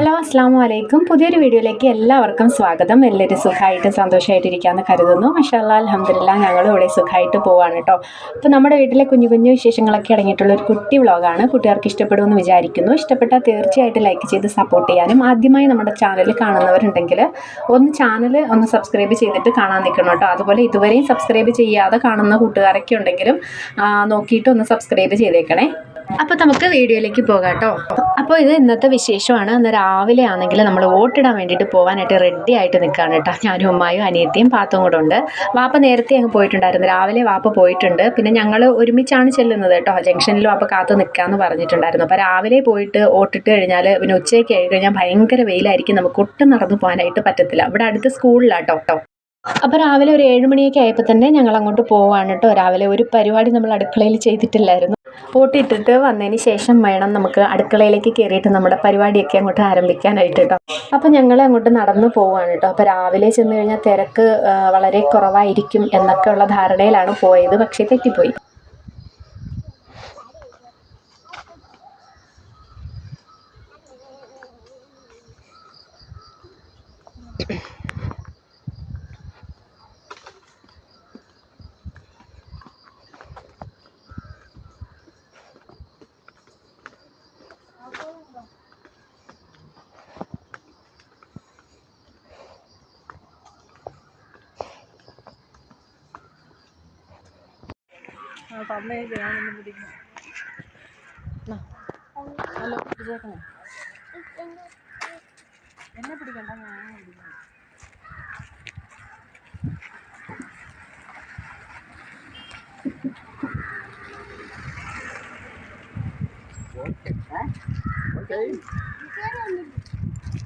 Hello അസ്സാം വലൈക്കും പുതിയൊരു വീഡിയോയിലേക്ക് എല്ലാവർക്കും സ്വാഗതം. എല്ലാവരും സുഖമായിട്ടും സന്തോഷമായിട്ടിരിക്കാമെന്ന് കരുതുന്നു. മഷാല്ല അലഹമില്ല ഞങ്ങൾ ഇവിടെ സുഖമായിട്ട് പോവാണ് കേട്ടോ. അപ്പോൾ നമ്മുടെ വീട്ടിലെ കുഞ്ഞു കുഞ്ഞു വിശേഷങ്ങളൊക്കെ അടങ്ങിയിട്ടുള്ള ഒരു കുട്ടി വ്ളോഗാണ്. കുട്ടികൾക്ക് ഇഷ്ടപ്പെടുമെന്ന് വിചാരിക്കുന്നു. ഇഷ്ടപ്പെട്ടാൽ തീർച്ചയായിട്ടും ലൈക്ക് ചെയ്ത് സപ്പോർട്ട് ചെയ്യാനും. ആദ്യമായി നമ്മുടെ ചാനൽ കാണുന്നവരുണ്ടെങ്കിൽ ഒന്ന് ചാനൽ ഒന്ന് സബ്സ്ക്രൈബ് ചെയ്തിട്ട് കാണാൻ നിൽക്കണം കേട്ടോ. അതുപോലെ ഇതുവരെയും സബ്സ്ക്രൈബ് ചെയ്യാതെ കാണുന്ന കൂട്ടുകാരൊക്കെ ഉണ്ടെങ്കിലും നോക്കിയിട്ട് ഒന്ന് സബ്സ്ക്രൈബ് ചെയ്തേക്കണേ. അപ്പോൾ നമുക്ക് വീഡിയോയിലേക്ക് പോകാം കേട്ടോ. അപ്പോൾ ഇത് ഇന്നത്തെ വിശേഷമാണ്. ഇന്ന് രാവിലെ ആണെങ്കിൽ നമ്മൾ വോട്ടിടാൻ വേണ്ടിയിട്ട് പോകാനായിട്ട് റെഡി ആയിട്ട് നിൽക്കുകയാണ് കേട്ടോ. ഞാനും ഉമ്മായും അനിയത്തിയും പാത്തും കൂടെ ഉണ്ട്. വാപ്പ നേരത്തെ അങ്ങ് പോയിട്ടുണ്ടായിരുന്നു. രാവിലെ വാപ്പ പോയിട്ടുണ്ട്. പിന്നെ ഞങ്ങൾ ഒരുമിച്ചാണ് ചെല്ലുന്നത് കേട്ടോ. ജംഗ്ഷനിൽ വാപ്പ കാത്തു നിൽക്കാമെന്ന് പറഞ്ഞിട്ടുണ്ടായിരുന്നു. അപ്പോൾ രാവിലെ പോയിട്ട് വോട്ടിട്ട് കഴിഞ്ഞാൽ പിന്നെ ഉച്ചയ്ക്ക് കഴിഞ്ഞാൽ ഭയങ്കര വെയിലായിരിക്കും. നമുക്ക് ഒട്ടും നടന്നു പോകാനായിട്ട് പറ്റത്തില്ല. ഇവിടെ അടുത്ത് കേട്ടോ. അപ്പോൾ രാവിലെ ഒരു ഏഴ് മണിയൊക്കെ ആയപ്പോൾ തന്നെ ഞങ്ങൾ അങ്ങോട്ട് പോവാണ് കേട്ടോ. രാവിലെ ഒരു പരിപാടി നമ്മൾ അടുക്കളയിൽ ചെയ്തിട്ടില്ലായിരുന്നു. പൂട്ടിയിട്ടിട്ട് വന്നതിന് ശേഷം വേണം നമുക്ക് അടുക്കളയിലേക്ക് കയറിയിട്ട് നമ്മുടെ പരിപാടിയൊക്കെ അങ്ങോട്ട് ആരംഭിക്കാനായിട്ട് കേട്ടോ അപ്പോൾ ഞങ്ങൾ അങ്ങോട്ട് നടന്നു പോവാണ് കേട്ടോ അപ്പോൾ രാവിലെ ചെന്ന് കഴിഞ്ഞാൽ തിരക്ക് വളരെ കുറവായിരിക്കും എന്നൊക്കെയുള്ള ധാരണയിലാണ് പോയത് പക്ഷേ തെറ്റിപ്പോയി.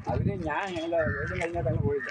അതിന് ഞാൻ ഞങ്ങളെ വീടും കഴിഞ്ഞാൽ അങ്ങ് പോയില്ല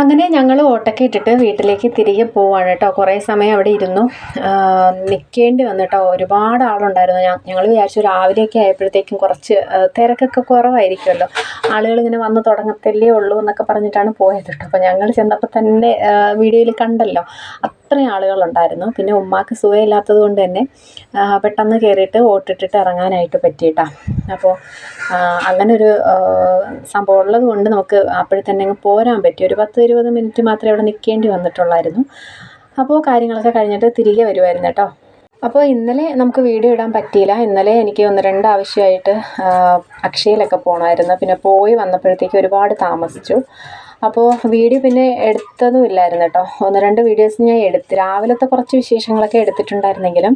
അങ്ങനെ ഞങ്ങൾ ഓട്ടൊക്കെ ഇട്ടിട്ട് വീട്ടിലേക്ക് തിരികെ പോവാണ് കേട്ടോ. കുറേ സമയം അവിടെ ഇരുന്നു. നിൽക്കേണ്ടി വന്നു കേട്ടോ. ഒരുപാട് ആളുണ്ടായിരുന്നു. ഞങ്ങൾ വിചാരിച്ചു രാവിലെയൊക്കെ ആയപ്പോഴത്തേക്കും കുറച്ച് തിരക്കൊക്കെ കുറവായിരിക്കുമല്ലോ. ആളുകൾ ഇങ്ങനെ വന്ന് തുടങ്ങത്തല്ലേ ഉള്ളൂ എന്നൊക്കെ പറഞ്ഞിട്ടാണ് പോയത് കേട്ടോ. അപ്പോൾ ഞങ്ങൾ ചെന്നപ്പോൾ തന്നെ വീഡിയോയിൽ കണ്ടല്ലോ. അത്രയും ആളുകളുണ്ടായിരുന്നു. പിന്നെ ഉമ്മാക്ക് സുഖമില്ലാത്തത് കൊണ്ട് തന്നെ പെട്ടെന്ന് കയറിയിട്ട് ഓട്ടിട്ടിട്ട് ഇറങ്ങാനായിട്ട് പറ്റിയിട്ടാ. അപ്പോൾ അങ്ങനൊരു സംഭവം ഉള്ളത് കൊണ്ട് നമുക്ക് അപ്പോഴത്തന്നെ അങ്ങ് പോരാൻ പറ്റി. ഒരു പത്ത് ഇരുപത് മിനിറ്റ് മാത്രമേ അവിടെ നിൽക്കേണ്ടി വന്നിട്ടുള്ളായിരുന്നു. അപ്പോൾ കാര്യങ്ങളൊക്കെ കഴിഞ്ഞിട്ട് തിരികെ വരുമായിരുന്നു കേട്ടോ. അപ്പോൾ ഇന്നലെ നമുക്ക് വീഡിയോ ഇടാൻ പറ്റിയില്ല. ഇന്നലെ എനിക്ക് ഒന്ന് രണ്ട് ആവശ്യമായിട്ട് അക്ഷയയിലൊക്കെ പോകണമായിരുന്നു പിന്നെ പോയി വന്നപ്പോഴത്തേക്ക് ഒരുപാട് താമസിച്ചു. അപ്പോൾ വീഡിയോ പിന്നെ എടുത്തതും ഇല്ലായിരുന്നു കേട്ടോ. ഒന്ന് രണ്ട് വീഡിയോസ് ഞാൻ എടുത്ത്. രാവിലത്തെ കുറച്ച് വിശേഷങ്ങളൊക്കെ എടുത്തിട്ടുണ്ടായിരുന്നെങ്കിലും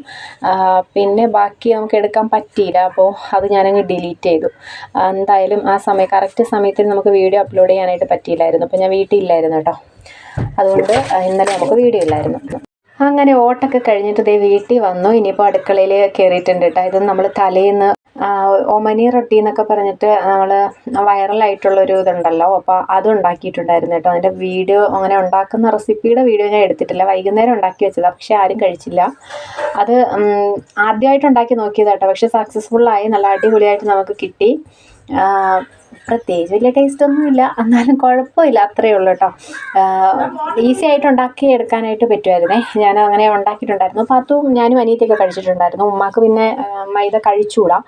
പിന്നെ ബാക്കി നമുക്ക് എടുക്കാൻ പറ്റിയില്ല. അപ്പോൾ അത് ഞാനങ്ങ് ഡിലീറ്റ് ചെയ്തു. എന്തായാലും ആ സമയം കറക്റ്റ് സമയത്തിൽ നമുക്ക് വീഡിയോ അപ്ലോഡ് ചെയ്യാനായിട്ട് പറ്റിയില്ലായിരുന്നു. അപ്പോൾ ഞാൻ വീട്ടിലില്ലായിരുന്നു കേട്ടോ. അതുകൊണ്ട് ഇന്നലെ നമുക്ക് വീഡിയോ ഇല്ലായിരുന്നു. അങ്ങനെ ഓട്ടൊക്കെ കഴിഞ്ഞിട്ട് ദേ വീട്ടിൽ വന്നു. ഇനിയിപ്പോൾ അടുക്കളയിൽ കയറിയിട്ടുണ്ട് കേട്ടോ. ഇത് നമ്മൾ തലേന്ന് ഒമനി റൊട്ടി എന്നൊക്കെ പറഞ്ഞിട്ട് നമ്മൾ വൈറലായിട്ടുള്ളൊരു ഇതുണ്ടല്ലോ. അപ്പോൾ അത് ഉണ്ടാക്കിയിട്ടുണ്ടായിരുന്നു കേട്ടോ. അതിന്റെ വീഡിയോ അങ്ങനെ ഉണ്ടാക്കുന്ന റെസിപ്പിയുടെ വീഡിയോ ഞാൻ എടുത്തിട്ടില്ല. വൈകുന്നേരം ഉണ്ടാക്കി വെച്ചതാണ് പക്ഷേ ആരും കഴിച്ചില്ല. അത് ആദ്യമായിട്ട് ഉണ്ടാക്കി നോക്കിയതാട്ടോ പക്ഷേ സക്സസ്ഫുള്ളായി നല്ല അടിപൊളിയായിട്ട് നമുക്ക് കിട്ടി. പ്രത്യേകിച്ച് വലിയ ടേസ്റ്റ് ഒന്നുമില്ല. എന്നാലും കുഴപ്പമില്ല. അത്രയേ ഉള്ളൂ കേട്ടോ. ഈസി ആയിട്ട് ഉണ്ടാക്കി എടുക്കാനായിട്ട് പറ്റുമായിരുന്നേ. ഞാൻ അങ്ങനെ ഉണ്ടാക്കിയിട്ടുണ്ടായിരുന്നു. അപ്പോൾ അതും ഞാനും അനിയത്തിയൊക്കെ കഴിച്ചിട്ടുണ്ടായിരുന്നു. ഉമ്മാക്ക് പിന്നെ മൈദ കഴിച്ചുകൂടാ.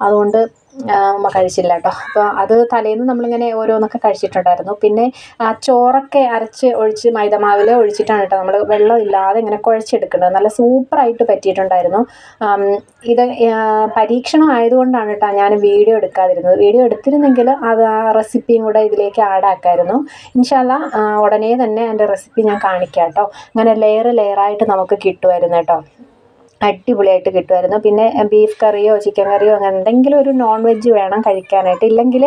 അതുകൊണ്ട് കഴിച്ചില്ല കേട്ടോ അപ്പോൾ അത് തലേന്ന് നമ്മളിങ്ങനെ ഓരോന്നൊക്കെ കഴിച്ചിട്ടുണ്ടായിരുന്നു. പിന്നെ ആ ചോറൊക്കെ അരച്ച് ഒഴിച്ച് മൈദമാവിൽ ഒഴിച്ചിട്ടാണ് കേട്ടോ നമ്മൾ വെള്ളം ഇല്ലാതെ ഇങ്ങനെ കുഴച്ചെടുക്കുന്നത്. നല്ല സൂപ്പറായിട്ട് പറ്റിയിട്ടുണ്ടായിരുന്നു. ഇത് പരീക്ഷണം ആയതുകൊണ്ടാണ് കേട്ടോ ഞാൻ വീഡിയോ എടുക്കാതിരുന്നത്. വീഡിയോ എടുത്തിരുന്നെങ്കിൽ അത് ആ റെസിപ്പിയും കൂടെ ഇതിലേക്ക് ആഡ് ആക്കായിരുന്നു. ഇൻഷാല്ല ഉടനെ തന്നെ എന്റെ റെസിപ്പി ഞാൻ കാണിക്കാം കേട്ടോ അങ്ങനെ ലെയർ ലെയറായിട്ട് നമുക്ക് കിട്ടുമായിരുന്നു കേട്ടോ അടിപൊളിയായിട്ട് കിട്ടുമായിരുന്നു. പിന്നെ ബീഫ് കറിയോ ചിക്കൻ കറിയോ അങ്ങനെ എന്തെങ്കിലും ഒരു നോൺ വെജ് വേണം കഴിക്കാനായിട്ട്. ഇല്ലെങ്കിൽ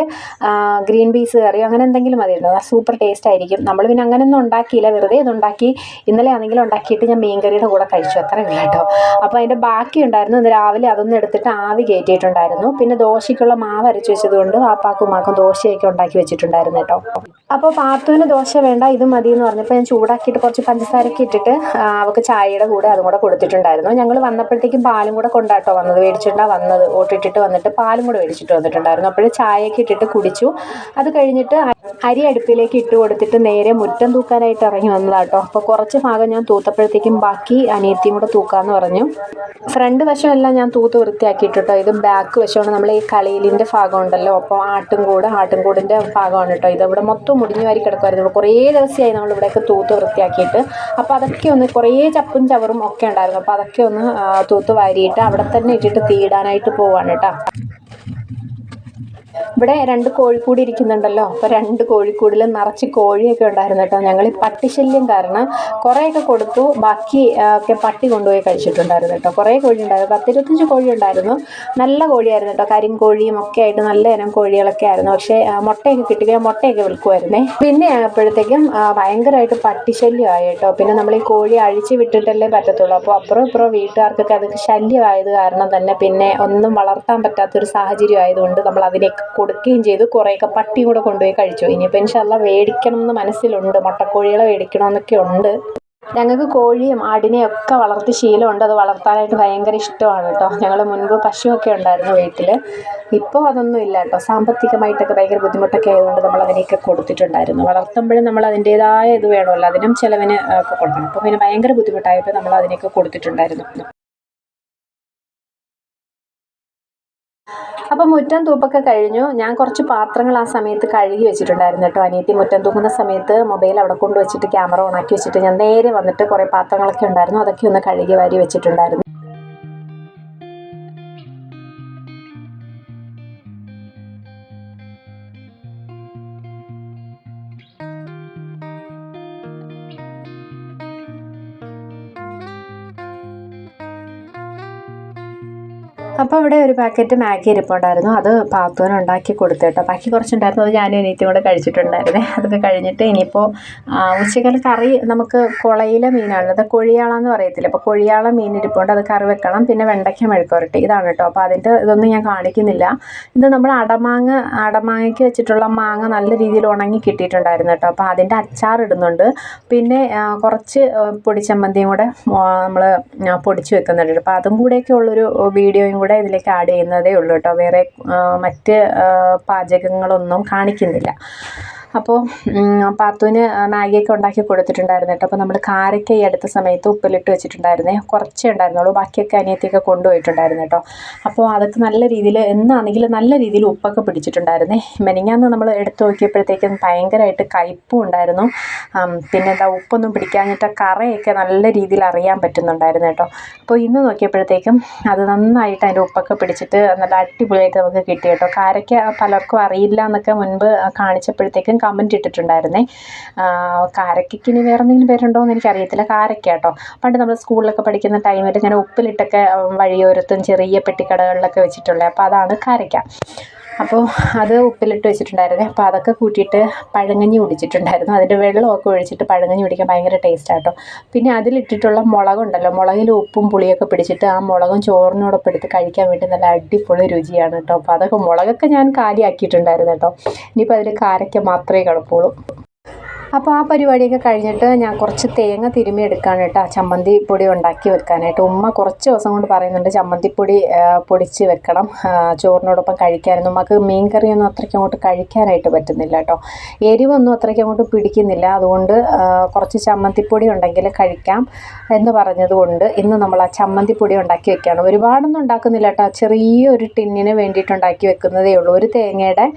ഗ്രീൻ പീസ് കറിയോ അങ്ങനെ എന്തെങ്കിലും മതി. കേട്ടോ സൂപ്പർ ടേസ്റ്റ് ആയിരിക്കും. നമ്മൾ പിന്നെ അങ്ങനെയൊന്നും ഉണ്ടാക്കിയില്ല. വെറുതെ ഇതുണ്ടാക്കി ഇന്നലെ ആണെങ്കിലും ഉണ്ടാക്കിയിട്ട് ഞാൻ മീൻ കറിയുടെ കൂടെ കഴിച്ചു. അത്രേ ഉള്ളൂ കേട്ടോ. അപ്പോൾ അതിന്റെ ബാക്കി ഉണ്ടായിരുന്നു. ഇന്ന് രാവിലെ അതൊന്നും എടുത്തിട്ട് ആവി കയറ്റിയിട്ടുണ്ടായിരുന്നു. പിന്നെ ദോശയ്ക്കുള്ള മാവ് അരച്ച് വെച്ചതുകൊണ്ട് വാപ്പാക്കും മാക്കും ദോശയൊക്കെ ഉണ്ടാക്കി വെച്ചിട്ടുണ്ടായിരുന്നു കേട്ടോ. അപ്പോൾ പാത്തുവിന് ദോശ വേണ്ട ഇത് മതി എന്ന് പറഞ്ഞപ്പോൾ ഞാൻ ചൂടാക്കിയിട്ട് കുറച്ച് പഞ്ചസാരയൊക്കെ ഇട്ടിട്ട് അവൾക്ക് ചായയുടെ കൂടെ അതും കൂടെ കൊടുത്തിട്ടുണ്ടായിരുന്നു. ഞങ്ങൾ വന്നപ്പോഴത്തേക്കും പാലും കൂടെ കൊണ്ടാട്ടോ വന്നത്. മേടിച്ചിട്ടാണ് വന്നത്. ഓട്ടിട്ടിട്ട് വന്നിട്ട് പാലും കൂടെ മേടിച്ചിട്ട് വന്നിട്ടുണ്ടായിരുന്നു. അപ്പോൾ ചായയൊക്കെ ഇട്ടിട്ട് കുടിച്ചു. അത് കഴിഞ്ഞിട്ട് അരി അടുപ്പിലേക്ക് ഇട്ട് കൊടുത്തിട്ട് നേരെ മുറ്റം തൂക്കാനായിട്ട് ഇറങ്ങി വന്നതാട്ടോ. അപ്പോൾ കുറച്ച് ഭാഗം ഞാൻ തൂത്തപ്പോഴത്തേക്കും ബാക്കി അനിയത്തിയും കൂടെ തൂക്കാമെന്ന് പറഞ്ഞു. ഫ്രണ്ട് വശമെല്ലാം ഞാൻ തൂത്ത് വൃത്തിയാക്കിയിട്ടോ ഇത് ബാക്ക് വശമാണ്. നമ്മൾ ഈ കളിയിലിന്റെ ഭാഗം ഉണ്ടല്ലോ അപ്പോൾ ആട്ടുംകൂട് ആട്ടുംകൂടിന്റെ ഭാഗമാണ് കേട്ടോ ഇത്. ഇവിടെ മൊത്തം മുടിഞ്ഞു വാരി കിടക്കുമായിരുന്നു കുറേ ദിവസമായി നമ്മൾ ഇവിടെയൊക്കെ തൂത്ത് വൃത്തിയാക്കിയിട്ട്. അപ്പോൾ അതൊക്കെ ഒന്ന് കുറേ ചപ്പും ചവറും ഒക്കെ ഉണ്ടായിരുന്നു. അപ്പോൾ അതൊക്കെ ഒന്ന് തൂത്ത് വാരിയിട്ട് അവിടെ തന്നെ ഇട്ടിട്ട് തീടാനായിട്ട് പോവാണ് കേട്ടോ. ഇവിടെ രണ്ട് കോഴിക്കൂടി ഇരിക്കുന്നുണ്ടല്ലോ. അപ്പോൾ രണ്ട് കോഴിക്കൂടിൽ നിറച്ച് കോഴിയൊക്കെ ഉണ്ടായിരുന്നു കേട്ടോ. ഞങ്ങൾ ഈ പട്ടിശല്യം കാരണം കുറേയൊക്കെ കൊടുത്തു. ബാക്കി ഒക്കെ പട്ടി കൊണ്ടുപോയി കഴിച്ചിട്ടുണ്ടായിരുന്നു കേട്ടോ. കുറേ കോഴി ഉണ്ടായിരുന്നു പത്തിരുപത്തഞ്ച് കോഴി ഉണ്ടായിരുന്നു നല്ല കോഴിയായിരുന്നു കേട്ടോ. കരിങ്കോഴിയും ഒക്കെ ആയിട്ട് നല്ല ഇനം കോഴികളൊക്കെ ആയിരുന്നു. പക്ഷേ മുട്ടയൊക്കെ കിട്ടുകയും മുട്ടയൊക്കെ വിൽക്കുമായിരുന്നേ പിന്നെ ആയപ്പോഴത്തേക്കും ഭയങ്കരമായിട്ട് പട്ടിശല്യമായി കേട്ടോ. പിന്നെ നമ്മൾ ഈ കോഴി അഴിച്ച് വിട്ടിട്ടല്ലേ പറ്റത്തുള്ളൂ. അപ്പോൾ അപ്പുറം ഇപ്പുറം വീട്ടുകാർക്കൊക്കെ അതൊക്കെ ശല്യമായത് കാരണം തന്നെ പിന്നെ ഒന്നും വളർത്താൻ പറ്റാത്തൊരു സാഹചര്യം ആയതുകൊണ്ട് നമ്മൾ അതിനെയൊക്കെ കൊടുക്കുകയും ചെയ്തു. കുറേയൊക്കെ പട്ടിയും കൂടെ കൊണ്ടുപോയി കഴിച്ചു. ഇനിയിപ്പോൾ ഇൻഷല്ല മേടിക്കണം എന്ന് മനസ്സിലുണ്ട്. മുട്ടക്കോഴികളെ മേടിക്കണമെന്നൊക്കെ ഉണ്ട്. ഞങ്ങൾക്ക് കോഴിയും ആടിനെയും ഒക്കെ വളർത്തി ശീലമുണ്ട്. അത് വളർത്താനായിട്ട് ഭയങ്കര ഇഷ്ടമാണ് കേട്ടോ. ഞങ്ങൾ മുൻപ് പശുവൊക്കെ ഉണ്ടായിരുന്നു വീട്ടിൽ ഇപ്പോൾ അതൊന്നും ഇല്ല കേട്ടോ. സാമ്പത്തികമായിട്ടൊക്കെ ഭയങ്കര ബുദ്ധിമുട്ടൊക്കെ ആയതുകൊണ്ട് നമ്മൾ അതിനെയൊക്കെ കൊടുത്തിട്ടുണ്ടായിരുന്നു. വളർത്തുമ്പോഴും നമ്മൾ അതിന്റേതായ ഇത് വേണമല്ലോ. അതിനും ചിലവിന് ഒക്കെ കൊടുക്കണം. അപ്പോൾ പിന്നെ ഭയങ്കര ബുദ്ധിമുട്ടായപ്പോൾ നമ്മൾ അതിനെയൊക്കെ കൊടുത്തിട്ടുണ്ടായിരുന്നു. അപ്പോൾ മുറ്റം തൂപ്പൊക്കെ കഴിഞ്ഞു. ഞാൻ കുറച്ച് പാത്രങ്ങൾ ആ സമയത്ത് കഴുകി വെച്ചിട്ടുണ്ടായിരുന്നു കേട്ടോ. അനിയത്തി മുറ്റം തൂക്കുന്ന സമയത്ത് മൊബൈൽ അവിടെ കൊണ്ട് വെച്ചിട്ട് ക്യാമറ ഓണാക്കി വെച്ചിട്ട് ഞാൻ നേരെ വന്നിട്ട് കുറേ പാത്രങ്ങളൊക്കെ ഉണ്ടായിരുന്നു. അതൊക്കെ ഒന്ന് കഴുകി വാരി വെച്ചിട്ടുണ്ടായിരുന്നു. അപ്പോൾ ഇവിടെ ഒരു പാക്കറ്റ് മാഗി ഇരിപ്പുണ്ടായിരുന്നു അത് പാത്തുവിന് ഉണ്ടാക്കി കൊടുത്തു കേട്ടോ. ബാക്കി കുറച്ചുണ്ടായിരുന്നു. അത് ഞാനും എനിക്കും കൂടെ കഴിച്ചിട്ടുണ്ടായിരുന്നേ. അതൊക്കെ കഴിഞ്ഞിട്ട് ഇനിയിപ്പോൾ ഉച്ചക്കൽ കറി നമുക്ക് കുളയിലെ മീനാണ്. അത് കൊഴിയാളെന്ന് പറയത്തില്ല. അപ്പോൾ കൊഴിയാള മീൻ ഇരിപ്പുണ്ട്. അത് കറി വെക്കണം. പിന്നെ വെണ്ടയ്ക്ക മെഴുക്കുരട്ടി ഇതാണ് കേട്ടോ. അപ്പോൾ അതിന്റെ ഇതൊന്നും ഞാൻ കാണിക്കുന്നില്ല. ഇത് നമ്മൾ അടമാങ്ങ അടമാങ്ങയ്ക്ക് വെച്ചിട്ടുള്ള മാങ്ങ നല്ല രീതിയിൽ ഉണങ്ങി കിട്ടിയിട്ടുണ്ടായിരുന്നു കേട്ടോ. അപ്പോൾ അതിന്റെ അച്ചാർ ഇടുന്നുണ്ട്. പിന്നെ കുറച്ച് പൊടിച്ചമ്മന്തിയും കൂടെ നമ്മൾ പൊടിച്ച് വെക്കുന്നുണ്ട് അപ്പോൾ അതും കൂടെയൊക്കെ ഉള്ളൊരു വീഡിയോയും കൂടെ ഇതിലേക്ക് ആഡ് ചെയ്യുന്നതേ ഉള്ളൂ കേട്ടോ വേറെ മറ്റ് പാചകങ്ങളൊന്നും കാണിക്കുന്നില്ല. അപ്പോൾ പാത്തുവിന് മാഗിയൊക്കെ ഉണ്ടാക്കി കൊടുത്തിട്ടുണ്ടായിരുന്നു കേട്ടോ. അപ്പോൾ നമ്മൾ കാരയ്ക്ക ഈ അടുത്ത സമയത്ത് ഉപ്പിലിട്ട് വെച്ചിട്ടുണ്ടായിരുന്നേ. കുറച്ചേ ഉണ്ടായിരുന്നുള്ളൂ. ബാക്കിയൊക്കെ അനിയത്തിയൊക്കെ കൊണ്ടുപോയിട്ടുണ്ടായിരുന്നു കേട്ടോ. അപ്പോൾ അതൊക്കെ നല്ല രീതിയിൽ എന്നാണെങ്കിൽ നല്ല രീതിയിൽ ഉപ്പൊക്കെ പിടിച്ചിട്ടുണ്ടായിരുന്നേ. മെനിങ്ങാന്ന് നമ്മൾ എടുത്തു നോക്കിയപ്പോഴത്തേക്കും ഭയങ്കരമായിട്ട് കയ്പ്പും ഉണ്ടായിരുന്നു. പിന്നെ എന്താ ഉപ്പൊന്നും പിടിക്കാഞ്ഞിട്ട് കറയൊക്കെ നല്ല രീതിയിൽ അറിയാൻ പറ്റുന്നുണ്ടായിരുന്നു കേട്ടോ. അപ്പോൾ ഇന്ന് നോക്കിയപ്പോഴത്തേക്കും അത് നന്നായിട്ട് അതിന്റെ ഉപ്പൊക്കെ പിടിച്ചിട്ട് നല്ല അടിപൊളിയായിട്ട് നമുക്ക് കിട്ടി കേട്ടോ. കാരയ്ക്ക പലർക്കും അറിയില്ല എന്നൊക്കെ മുൻപ് കാണിച്ചപ്പോഴത്തേക്കും കമന്റ് ഇട്ടിട്ടുണ്ടായിരുന്നേ? കാരക്കയ്ക്ക് ഇനി വേറെ എന്തെങ്കിലും പേരുണ്ടോ എന്ന് എനിക്കറിയത്തില്ല. കാരക്ക കേട്ടോ. പണ്ട് നമ്മൾ സ്കൂളിലൊക്കെ പഠിക്കുന്ന ടൈമിൽ ഇങ്ങനെ ഉപ്പിലിട്ടൊക്കെ വഴിയോരത്തും ചെറിയ പെട്ടിക്കടകളിലൊക്കെ വെച്ചിട്ടുള്ളത് അപ്പോൾ അതാണ് കാരയ്ക്ക അപ്പോൾ അത് ഉപ്പിലിട്ട് വെച്ചിട്ടുണ്ടായിരുന്നേ. അപ്പോൾ അതൊക്കെ കൂട്ടിയിട്ട് പഴങ്കഞ്ഞി കുടിച്ചിട്ടുണ്ടായിരുന്നു. അതിന്റെ വെള്ളമൊക്കെ ഒഴിച്ചിട്ട് പഴങ്കഞ്ഞി കുടിക്കാൻ ഭയങ്കര ടേസ്റ്റാണ് കേട്ടോ പിന്നെ അതിലിട്ടിട്ടുള്ള മുളകുണ്ടല്ലോ. മുളകിൽ ഉപ്പും പുളിയൊക്കെ പിടിച്ചിട്ട് ആ മുളകും ചോറിനോടൊപ്പം എടുത്ത് കഴിക്കാൻ വേണ്ടി നല്ല അടിപൊളി രുചിയാണ് കേട്ടോ. അപ്പോൾ അതൊക്കെ മുളകൊക്കെ ഞാൻ കാലിയാക്കിയിട്ടുണ്ടായിരുന്നു കേട്ടോ. ഇനിയിപ്പോൾ അതിൽ കാരയ്ക്ക മാത്രമേ കിടപ്പുള്ളൂ. അപ്പോൾ ആ പരിപാടിയൊക്കെ കഴിഞ്ഞിട്ട് ഞാൻ കുറച്ച് തേങ്ങ തിരുമ്മി എടുക്കാണ് ചമ്മന്തി പൊടി ഉണ്ടാക്കി വെക്കാനായിട്ട്. ഉമ്മ കുറച്ച് ദിവസം കൊണ്ട് പറയുന്നുണ്ട് ചമ്മന്തിപ്പൊടി പൊടിച്ച് വെക്കണം. ചോറിനോടൊപ്പം കഴിക്കാനൊന്നും. ഉമ്മക്ക് മീൻ കറിയൊന്നും അത്രയ്ക്ക് അങ്ങോട്ട് കഴിക്കാനായിട്ട് പറ്റുന്നില്ല കേട്ടോ. എരിവൊന്നും അത്രയ്ക്ക് അങ്ങോട്ട് പിടിക്കുന്നില്ല. അതുകൊണ്ട് കുറച്ച് ചമ്മന്തിപ്പൊടി ഉണ്ടെങ്കിൽ കഴിക്കാം എന്ന് പറഞ്ഞതുകൊണ്ട് ഇന്ന് നമ്മൾ ആ ചമ്മന്തിപ്പൊടി ഉണ്ടാക്കി വെക്കുകയാണ്. ഒരുപാടൊന്നും ഉണ്ടാക്കുന്നില്ല കേട്ടോ. ചെറിയൊരു ടിന്നിന് വേണ്ടിയിട്ട് ഉണ്ടാക്കി വെക്കുന്നതേ ഉള്ളൂ. ഒരു തേങ്ങയുടെ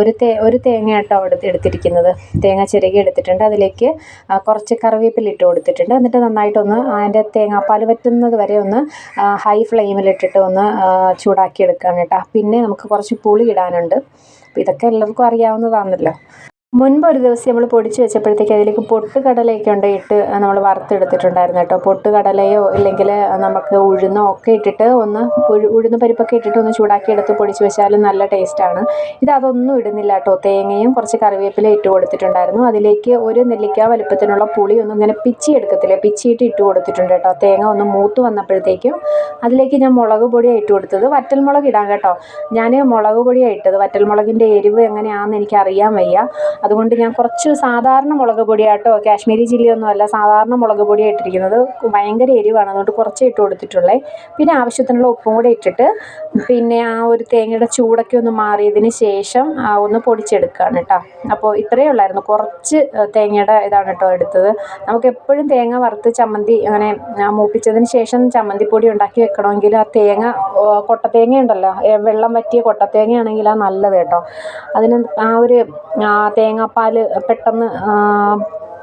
ഒരു തേ ഒരു തേങ്ങ കേട്ടോ എടുത്ത് എടുത്തിരിക്കുന്നത്. തേങ്ങ ചിരകി എടുത്തിട്ടുണ്ട് അതിലേക്ക് കുറച്ച് കറിവേപ്പില ഇട്ട് കൊടുത്തിട്ടുണ്ട് എന്നിട്ട് നന്നായിട്ടൊന്ന് അതിന്റെ തേങ്ങാപ്പാൽ വറ്റുന്നത് വരെ ഒന്ന് ഹൈ ഫ്ലെയിമിലിട്ടിട്ട് ഒന്ന് ചൂടാക്കി എടുക്കുകയാണ് കേട്ടോ പിന്നെ നമുക്ക് കുറച്ച് പുളി ഇടാനുണ്ട് അപ്പോൾ ഇതൊക്കെ എല്ലാവർക്കും അറിയാവുന്നതാണല്ലോ മുൻപ് ഒരു ദിവസം നമ്മൾ പൊടിച്ച് വെച്ചപ്പോഴത്തേക്ക് അതിലേക്ക് പൊട്ടുകടലയൊക്കെ ഉണ്ട് ഇട്ട് നമ്മൾ വറുത്തെടുത്തിട്ടുണ്ടായിരുന്നു കേട്ടോ. പൊട്ടുകടലയോ ഇല്ലെങ്കിൽ നമുക്ക് ഉഴുന്നോ ഒക്കെ ഇട്ടിട്ട് ഒന്ന് ഉഴുന്ന ഉഴുന്ന് പരിപ്പൊക്കെ ഇട്ടിട്ട് ഒന്ന് ചൂടാക്കി എടുത്ത് പൊടിച്ച് വെച്ചാലും നല്ല ടേസ്റ്റാണ് ഇത് അതൊന്നും ഇടുന്നില്ല കേട്ടോ. തേങ്ങയും കുറച്ച് കറിവേപ്പില ഇട്ട് കൊടുത്തിട്ടുണ്ടായിരുന്നു. അതിലേക്ക് ഒരു നെല്ലിക്ക വലുപ്പത്തിനുള്ള പുളി ഒന്നും ഇങ്ങനെ പിച്ചി എടുക്കത്തില്ല. പിച്ചിയിട്ട് ഇട്ട് കൊടുത്തിട്ടുണ്ട് കേട്ടോ. തേങ്ങ ഒന്ന് മൂത്ത് വന്നപ്പോഴത്തേക്കും അതിലേക്ക് ഞാൻ മുളക് പൊടിയാണ് ഇട്ട് കൊടുത്തത്. വറ്റൽമുളക് ഇടാം കേട്ടോ. ഞാൻ മുളക് പൊടിയാണ് ഇട്ടത്. വറ്റൽമുളകിന്റെ എരിവ് എങ്ങനെയാണെന്ന് എനിക്ക് അറിയാൻ വയ്യ. അതുകൊണ്ട് ഞാൻ കുറച്ച് സാധാരണ മുളക് പൊടിയാട്ടോ കാശ്മീരി ചില്ലിയൊന്നും അല്ല സാധാരണ മുളക് പൊടിയാണ് ഇട്ടിരിക്കുന്നത്. ഭയങ്കര എരിവാണ് അതുകൊണ്ട് കുറച്ചേ ഇട്ട് കൊടുത്തിട്ടുള്ളേ. പിന്നെ ആവശ്യത്തിനുള്ള ഉപ്പും കൂടെ ഇട്ടിട്ട് പിന്നെ ആ ഒരു തേങ്ങയുടെ ചൂടൊക്കെ ഒന്ന് മാറിയതിന് ശേഷം ഒന്ന് പൊടിച്ചെടുക്കുകയാണ് കേട്ടോ. അപ്പോൾ ഇത്രയേ ഉള്ളായിരുന്നു. കുറച്ച് തേങ്ങയുടെ ഇതാണ് കേട്ടോ എടുത്തത്. നമുക്ക് എപ്പോഴും തേങ്ങ വറുത്ത് ചമ്മന്തി അങ്ങനെ മൂപ്പിച്ചതിന് ശേഷം ചമ്മന്തിപ്പൊടി ഉണ്ടാക്കി വെക്കണമെങ്കിൽ ആ തേങ്ങ കൊട്ട കൊട്ടത്തേങ്ങ ഉണ്ടല്ലോ വെള്ളം വറ്റിയ കൊട്ടത്തേങ്ങയാണെങ്കിൽ ആ നല്ലത് കേട്ടോ. അതിന് ആ ഒരു ആ, തേങ്ങാപ്പാൽ പെട്ടെന്ന്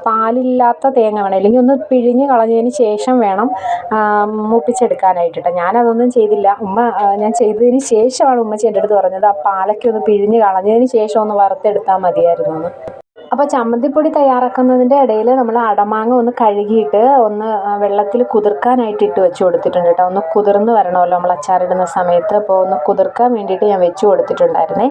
പാലില്ലാത്ത തേങ്ങ വേണം. അല്ലെങ്കിൽ ഒന്ന് പിഴിഞ്ഞ് കളഞ്ഞതിന് ശേഷം വേണം മൂപ്പിച്ചെടുക്കാനായിട്ടിട്ട്. ഞാനതൊന്നും ചെയ്തില്ല. ഉമ്മ ഞാൻ ചെയ്തതിന് ശേഷമാണ് ഉമ്മച്ചി എന്റെ അടുത്ത് പറഞ്ഞത് ആ പാലൊക്കെ ഒന്ന് പിഴിഞ്ഞ് കളഞ്ഞതിന് ശേഷം ഒന്ന് വറുത്തെടുത്താൽ മതിയായിരുന്നു എന്ന്. അപ്പോൾ ചമ്മന്തിപ്പൊടി തയ്യാറാക്കുന്നതിന്റെ ഇടയിൽ നമ്മൾ അടമാങ്ങ ഒന്ന് കഴുകിയിട്ട് ഒന്ന് വെള്ളത്തിൽ കുതിർക്കാനായിട്ട് ഇട്ട് വെച്ച് കൊടുത്തിട്ടുണ്ട് കേട്ടോ. ഒന്ന് കുതിർന്ന് വരണമല്ലോ നമ്മൾ അച്ചാറിടുന്ന സമയത്ത്. അപ്പോൾ ഒന്ന് കുതിർക്കാൻ വേണ്ടിയിട്ട് ഞാൻ വെച്ച് കൊടുത്തിട്ടുണ്ടായിരുന്നേ.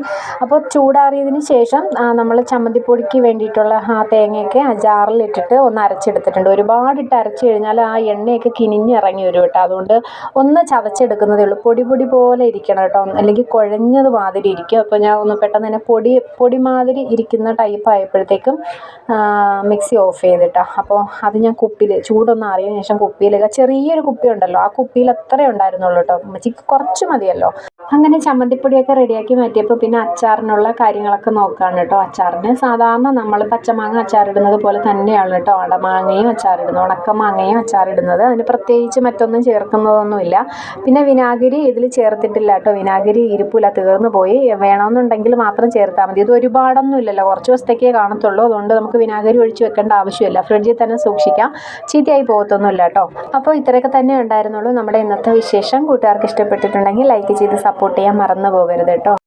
അപ്പോൾ ചൂടാറിയതിന് ശേഷം നമ്മൾ ചമ്മന്തിപ്പൊടിക്ക് വേണ്ടിയിട്ടുള്ള ആ തേങ്ങയൊക്കെ ആ ജാറിൽ ഇട്ടിട്ട് ഒന്ന് അരച്ചെടുത്തിട്ടുണ്ട്. ഒരുപാട് ഇട്ട് അരച്ച് കഴിഞ്ഞാൽ ആ എണ്ണയൊക്കെ കിനിഞ്ഞിറങ്ങി വരും കേട്ടോ. അതുകൊണ്ട് ഒന്ന് ചതച്ചെടുക്കുന്നതേ ഉള്ളൂ. പൊടി പൊടി പോലെ ഇരിക്കണം കേട്ടോ. അല്ലെങ്കിൽ കുഴഞ്ഞത് മാതിരി ഇരിക്കും. അപ്പോൾ ഞാൻ ഒന്ന് പെട്ടെന്ന് തന്നെ പൊടി പൊടി മാതിരി ഇരിക്കുന്ന ടൈപ്പ് ആയപ്പോഴത്തേക്കും മിക്സി ഓഫ് ചെയ്തിട്ടാ. അപ്പോൾ അത് ഞാൻ കുപ്പിയിൽ ചൂടൊന്നും അറിയാൻ ശേഷം കുപ്പിയിൽ ചെറിയൊരു കുപ്പി ഉണ്ടല്ലോ ആ കുപ്പിയിൽ അത്രേ ഉണ്ടായിരുന്നുള്ളൂ കേട്ടോ ഉമ്മച്ചിക്ക് കുറച്ച് മതിയല്ലോ. അങ്ങനെ ചമ്മന്തിപ്പൊടിയൊക്കെ റെഡിയാക്കി മാറ്റിയപ്പോൾ പിന്നെ അച്ചാറിനുള്ള കാര്യങ്ങളൊക്കെ നോക്കുകയാണ് കേട്ടോ അച്ചാറിന് സാധാരണ നമ്മൾ പച്ചമാങ്ങ അച്ചാറിടുന്നത് പോലെ തന്നെയാണ് കേട്ടോ അടമാങ്ങയും അച്ചാറിടുന്നത് ഉണക്കമാങ്ങയും അച്ചാറിടുന്നത്. അതിന് പ്രത്യേകിച്ച് മറ്റൊന്നും ചേർക്കുന്നതൊന്നുമില്ല. പിന്നെ വിനാഗിരി ഇതിൽ ചേർത്തിട്ടില്ല കേട്ടോ വിനാഗിരി ഇരിപ്പില്ല തീർന്നു പോയി. വേണമെന്നുണ്ടെങ്കിൽ മാത്രം ചേർത്താൽ മതി. ഇത് ഒരുപാടൊന്നും ഇല്ലല്ലോ കുറച്ച് ദിവസത്തേക്കേ കാണത്തുള്ളൂ. അതുകൊണ്ട് നമുക്ക് വിനാഗിരി ഒഴിച്ച് വെക്കേണ്ട ആവശ്യമില്ല. ഫ്രിഡ്ജിൽ തന്നെ സൂക്ഷിക്കാം. ചീത്തയായി പോകത്തൊന്നുമില്ല കേട്ടോ. അപ്പോൾ ഇത്രയൊക്കെ തന്നെ ഉണ്ടായിരുന്നുള്ളൂ. നമ്മുടെ ഇന്നത്തെ വിശേഷം. കൂട്ടുകാർക്ക് ഇഷ്ടപ്പെട്ടിട്ടുണ്ടെങ്കിൽ ലൈക്ക് ചെയ്ത് സപ്പോർട്ട് ചെയ്യാൻ മറന്നു പോകരുത് കേട്ടോ.